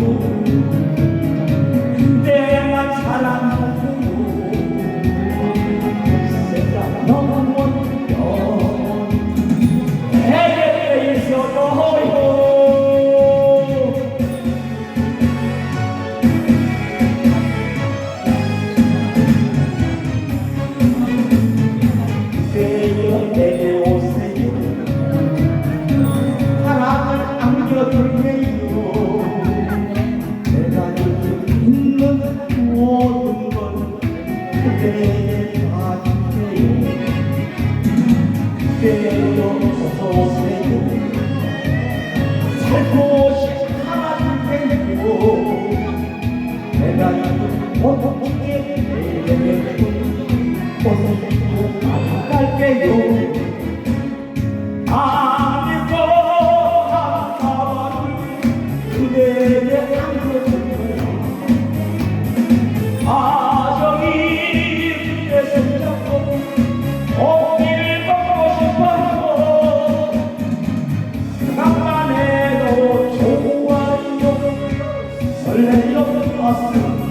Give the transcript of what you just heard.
you. 그대를 봐주세요 그대로 서세요 살고 싶다는 생고 내가 어떻게 내게 어서 좀 안갈게요 Oh, oh, oh.